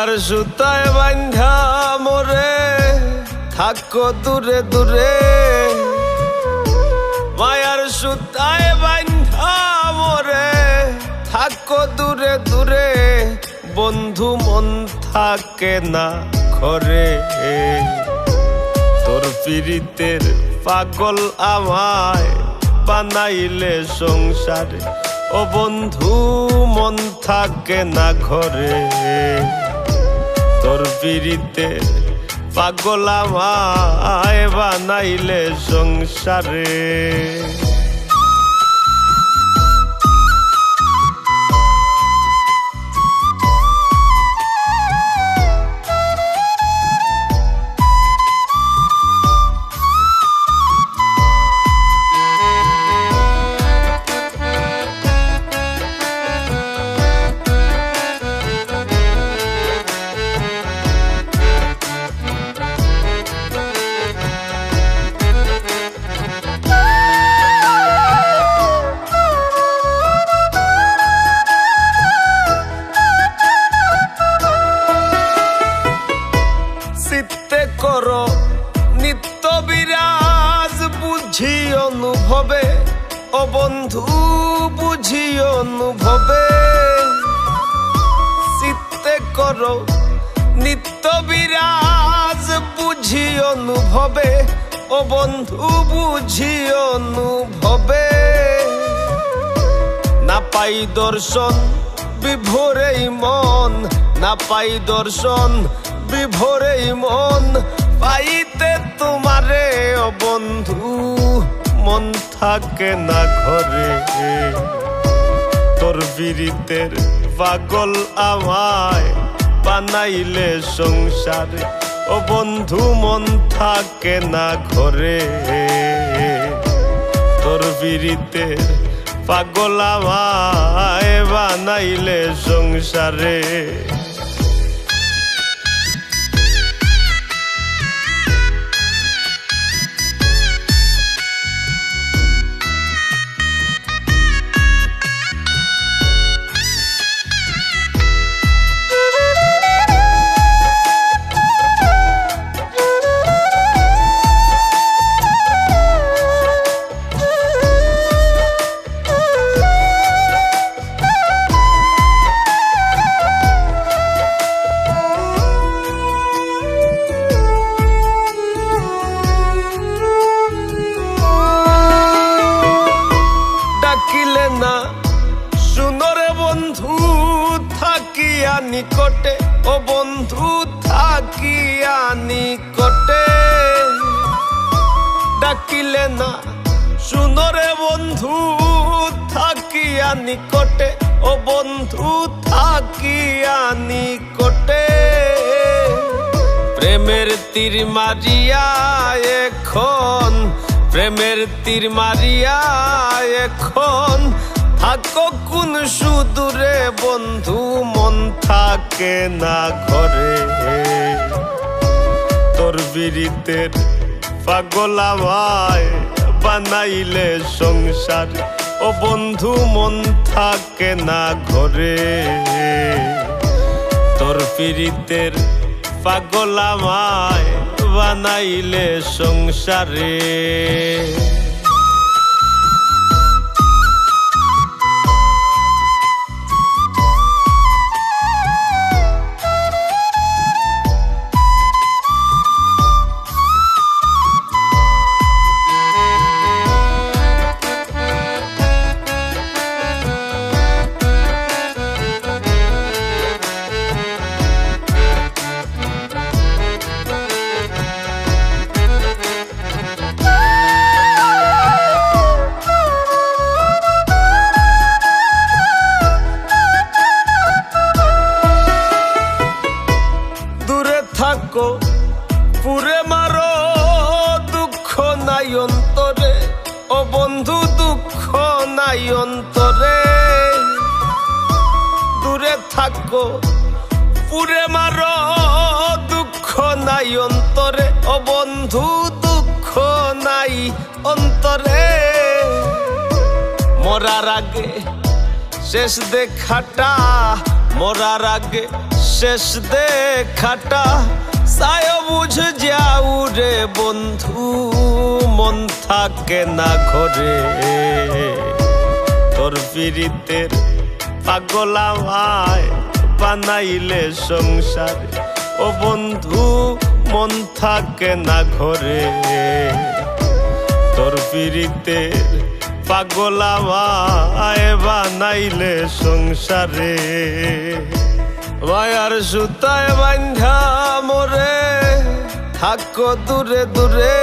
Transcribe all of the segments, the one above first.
মায়ার সুতায় বান্ধা মোরে, থাকো দূরে দূরে। মায়ার সুতায় বান্ধা মোরে, থাকো দূরে দূরে। বন্ধু মন থাকে না ঘরে। তোর পীড়িতের পাগল আমায় বানাইলে সংসারে। ও বন্ধু মন থাকে না ঘরে। তোর পীড়িতের পাগলা আমায় বানাইলে সংসারে। অনুভবে, ও বন্ধু বুঝি অনুভবে। চিত্তে করো, নিত্য বিরাজ বুঝি অনুভবে, ও বন্ধু বুঝি অনুভবে। না পাই দর্শন, বিভোরেই মন, না পাই দর্শন, বিভোরেই মন, পাইতে তোমারে, ও বন্ধু। মন থাকে না ঘরে। তোর বিরিতের পাগল আমায় বানাইলে সংসারে। ও বন্ধু, মন থাকে না ঘরে। তোর বিরিতের পাগল আমায় বানাইলে সংসারে। নিকটে, ও বন্ধু থাকিয়া নিকটে ডাকিলে না শুনরে বন্ধু থাকিয়া নিকটে ও বন্ধু থাকিয়া নিকটে প্রেমের তীর মারিয়া এখন, প্রেমের তীর মারিয়া এখন, থাকো কোন সুদূরে বন্ধু, মন থাকে না ঘরে। তোর বিরিতের আমায় বানাইলে সংসার। ও বন্ধু, মন থাকে না ঘরে। তোর পীড়িতের আমায় বানাইলে সংসারে। নাই অন্তরে? ও বন্ধু, দুঃখ নাই অন্তরে। দূরে থাকো, পুরে মারো, দুঃখ নাই অন্তরে। ও বন্ধু, দুঃখ নাই অন্তরে। মরার আগে শেষ দেখাটা, মরার আগে শেষ দেখাটা সায় বুঝ যাও রে বন্ধু। মন থাকে না ঘরে। তোর পীড়িতের পাগলা ভাই বানাইলে সংসারে। ও বন্ধু, মন থাকে না ঘরে। তোর পীড়িতের পাগলা ভাই বানাইলে সংসারে। মায়ার সুতায় বান্ধা মোরে, থাকো দূরে দূরে।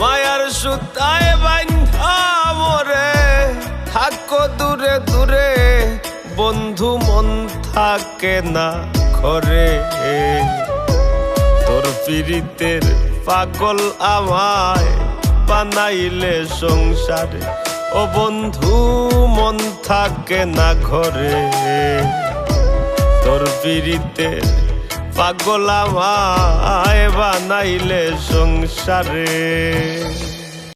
মায়ার সুতায় বান্ধা মোরে থাকো দূরে দূরে, বন্ধু মন থাকে না ঘরে। তোর পীড়িতের পাগল আমায় বানাইলে সংসারে, ও বন্ধু মন থাকে না ঘরে। তোর পীড়িতের পাগল আমায় বানাইলে সংসারে।